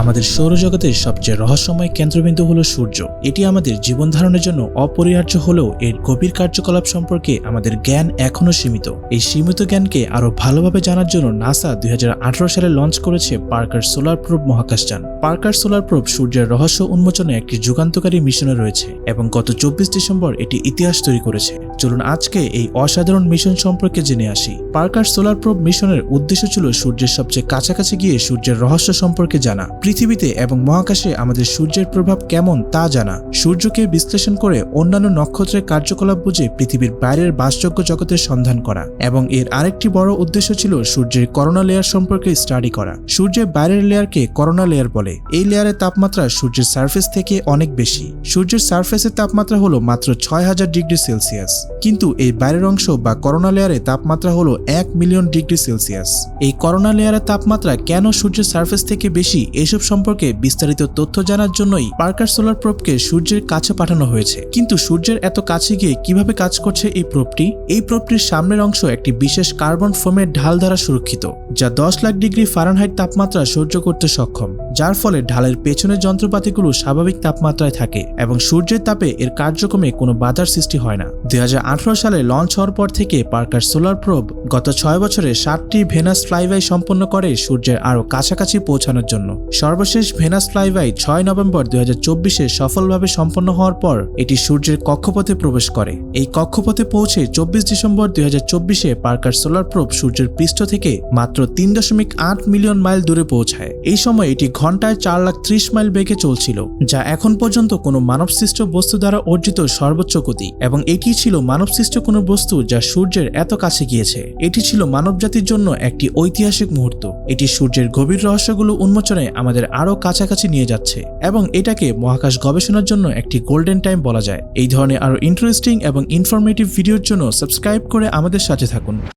আমাদের সৌরজগতের সবচেয়ে রহস্যময় কেন্দ্রবিন্দু হলো সূর্য। এটি আমাদের জীবন ধারণের জন্য অপরিহার্য হলেও এর গভীর কার্যকলাপ সম্পর্কে আমাদের জ্ঞান এখনও সীমিত। এই সীমিত জ্ঞানকে আরও ভালোভাবে জানার জন্য নাসা দুই হাজার আঠারো সালে লঞ্চ করেছে পার্কার সোলার প্রোব মহাকাশযান। পার্কার সোলার প্রোব সূর্যের রহস্য উন্মোচনে একটি যুগান্তকারী মিশনে রয়েছে এবং গত চব্বিশ ডিসেম্বর এটি ইতিহাস তৈরি করেছে। চলুন আজকে এই অসাধারণ মিশন সম্পর্কে জেনে আসি। পার্কার সোলার প্রোব মিশনের উদ্দেশ্য ছিল সূর্যের সবচেয়ে কাছাকাছি গিয়ে সূর্যের রহস্য সম্পর্কে জানা। পৃথিবীতে এবং মহাকাশে আমাদের সূর্যের প্রভাব কেমন তা জানা। সূর্যকে বিশ্লেষণ করে অন্যান্য নক্ষত্রের কার্যকলাপ বুঝে পৃথিবীর বাইরের বাসযোগ্য জগতের সন্ধান করা এবং এর আরেকটি বড় উদ্দেশ্য ছিল সূর্যের করোনা লেয়ার সম্পর্কে স্টাডি করা। সূর্যের বাইরের লেয়ারকে করোনা লেয়ার বলে। এই লেয়ারের তাপমাত্রা সূর্যের সার্ফেস থেকে অনেক বেশি। সূর্যের সার্ফেসের তাপমাত্রা হলো মাত্র ছয় হাজার ডিগ্রি সেলসিয়াস। কিন্তু এই বাইরের অংশ বা করোনা লেয়ারে তাপমাত্রা হলো এক মিলিয়ন ডিগ্রি সেলসিয়াস। এই করোনা লেয়ারের তাপমাত্রা কেন সূর্যের সার্ফেস থেকে বেশি এসব সম্পর্কে বিস্তারিত তথ্য জানার জন্যই পার্কার সোলার প্রোবকে সূর্যের কাছে পাঠানো হয়েছে। কিন্তু সূর্যের এত কাছে গিয়ে কীভাবে কাজ করছে এই প্রোবটি এই প্রোবটির সামনের অংশ একটি বিশেষ কার্বন ফোমের ঢাল দ্বারা সুরক্ষিত, যা দশ লাখ ডিগ্রি ফারেনহাইট তাপমাত্রা সহ্য করতে সক্ষম। যার ফলে ঢালের পেছনের যন্ত্রপাতিগুলো স্বাভাবিক তাপমাত্রায় থাকে এবং সূর্যের তাপে এর কার্যক্রমে কোনো বাধার সৃষ্টি হয় না। দুই সালে লঞ্চ হওয়ার পর থেকে পার্কার সোলার প্রোব গত ছয় বছরে সাতটি ভেনাস ফ্লাইবাই সম্পন্ন করে সূর্যের আরও কাছাকাছি পৌঁছানোর জন্য। সর্বশেষ ভেনাস ফ্লাইবাই ছয় নভেম্বর দুই সফলভাবে সম্পন্ন হওয়ার পর এটি সূর্যের কক্ষপথে প্রবেশ করে। এই কক্ষপথে পৌঁছে চব্বিশ ডিসেম্বর দুই পার্কার সোলার প্রোব সূর্যের পৃষ্ঠ থেকে মাত্র তিন দশমিক আট মিলিয়ন মাইল দূরে পৌঁছায়। এই সময় এটি ঘন্টায় চার লাখ ত্রিশ মাইল বেগে চলছিল, যা এখন পর্যন্ত কোনো মানবসৃষ্ট বস্তু দ্বারা অর্জিত সর্বোচ্চ গতি, এবং এটি ছিল মানবসৃষ্ট কোনো বস্তু যা সূর্যের এত কাছে গিয়েছে। এটি ছিল মানবজাতির জন্য একটি ঐতিহাসিক মুহূর্ত। এটি সূর্যের গভীর রহস্যগুলো উন্মোচনে আমাদের আরও কাছাকাছি নিয়ে যাচ্ছে, এবং এটাকে মহাকাশ গবেষণার জন্য একটি গোল্ডেন টাইম বলা যায়। এই ধরনের আরও ইন্টারেস্টিং এবং ইনফরমেটিভ ভিডিওর জন্য সাবস্ক্রাইব করে আমাদের সাথে থাকুন।